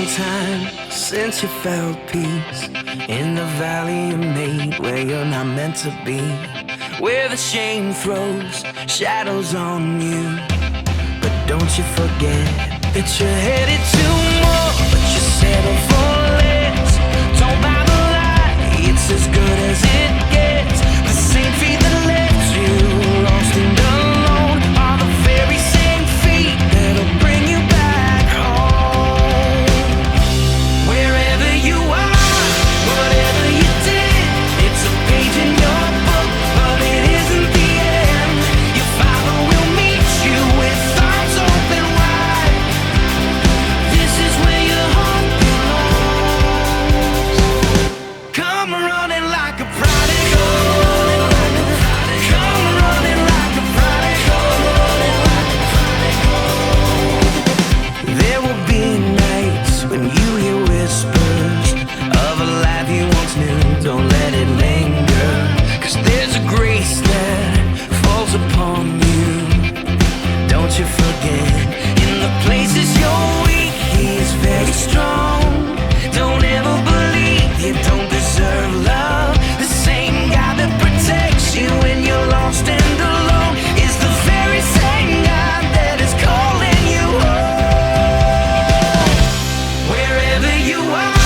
Haven't you felt peace in the valley you made where you're not meant to be? Where the shame throws shadows on you. But don't you forget that you're headed to Why?